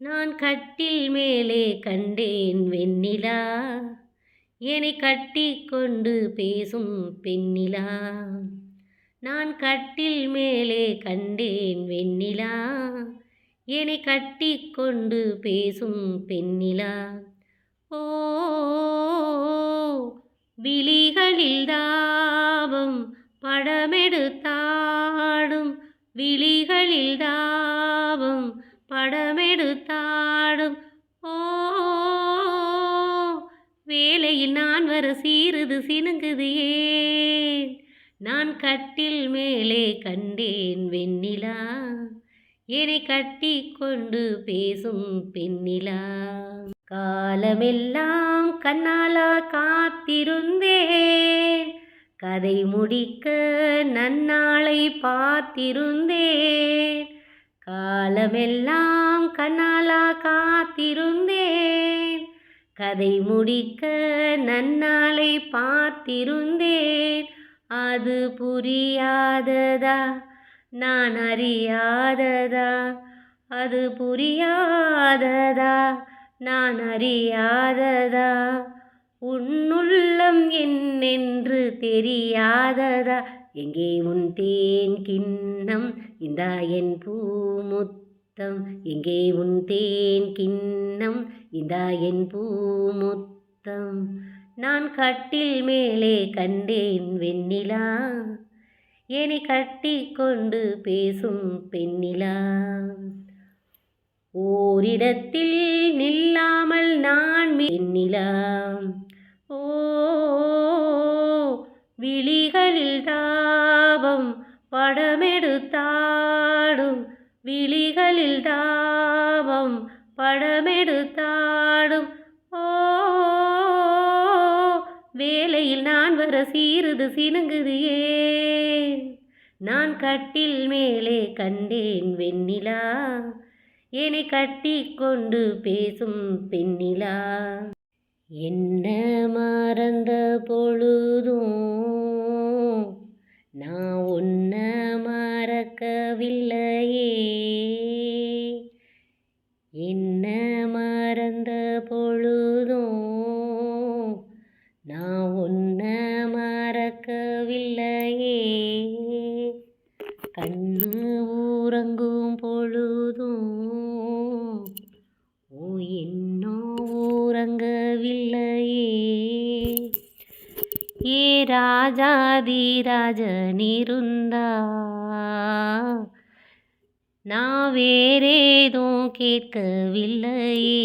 நான் கட்டில் மேலே கண்டேன் வெண்ணிலா. என்னை கட்டி கொண்டு பேசும் பெண்ணிலா. நான் கட்டில் மேலே கண்டேன் வெண்ணிலா. என்னை கட்டி கொண்டு பேசும் பெண்ணிலா. ஓ விழிகளில் தாபம் படமெடுத்தாடும். விழிகளில் தாபம் படமெடுத்தாடும் சீருது சினுங்குது ஏன் நான் கட்டில் மேலே கண்டேன் வெண்ணிலா. என்னை கட்டி கொண்டு பேசும் பெண்ணிலா. காலமெல்லாம் கண்ணாலா காத்திருந்தேன். கதை முடிக்க நன்னாளை பார்த்திருந்தேன். காலமெல்லாம் கண்ணாலா காத்திருந்தேன். கதை முடிக்க நன்னாளை பார்த்திருந்தேன். அது புரியாததா? நான் அறியாததா? அது புரியாததா? நான் அறியாததா? உன்னுள்ளம் என்னென்று தெரியாததா? எங்கே உன் தேன் கிண்ணம்? இந்தா என் பூமுத்தம் எங்கே உன் தேன் கிண்ணம்? இதா என் பூமுத்தம் நான் கட்டில் மேலே கண்டேன் வெண்ணிலா. என்னை கட்டி கொண்டு பேசும் பெண்ணிலா. ஓரிடத்தில் நில்லாமல் நான் பெண்ணிலாம் ஓ விழிகளில் தாபம் படமெடுத்தாடும் விழிகளில் தா படமெடுத்தாடும். ஓ வேலையில் நான் வர சீருது சினுங்குது ஏன்? நான் கட்டில் மேலே கண்டேன் வெண்ணிலா. என்னை கட்டி கொண்டு பேசும் பெண்ணிலா. என்ன மறந்த பொழுதும் கண்ணு ஊரங்கும் பொழுதும் ஓ என்னோ ஊரங்கவில்லையே ஏ ராஜாதி ராஜனிருந்தா நான் வேறேதும் கேட்கவில்லையே.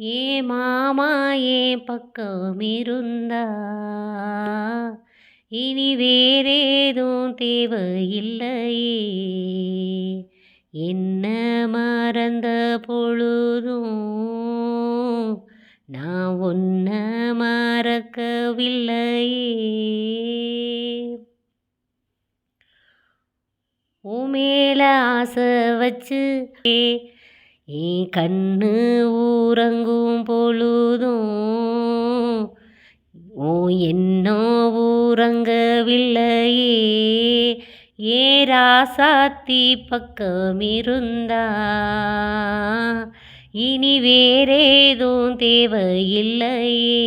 ஏ மாமா ஏ பக்கம் இருந்தா இனி வேறேதும் தேவையில்லையே. என்ன மறந்த பொழுதும் நான் ஒன்ன மறக்கவில்லையே. உமேல ஆசை வச்சு என் கண்ணு ஊறங்கும் பொழுதும் ஓ என்னோ உறங்கவில்லையே ஏ ராசாத்தி பக்கமிருந்தா. இனி வேறேதும் தேவையில்லையே.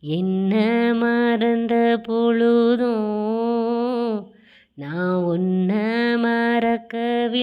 என்ன மறந்த பொழுதும் நான் ஒன்ன மறக்கவில்லையே.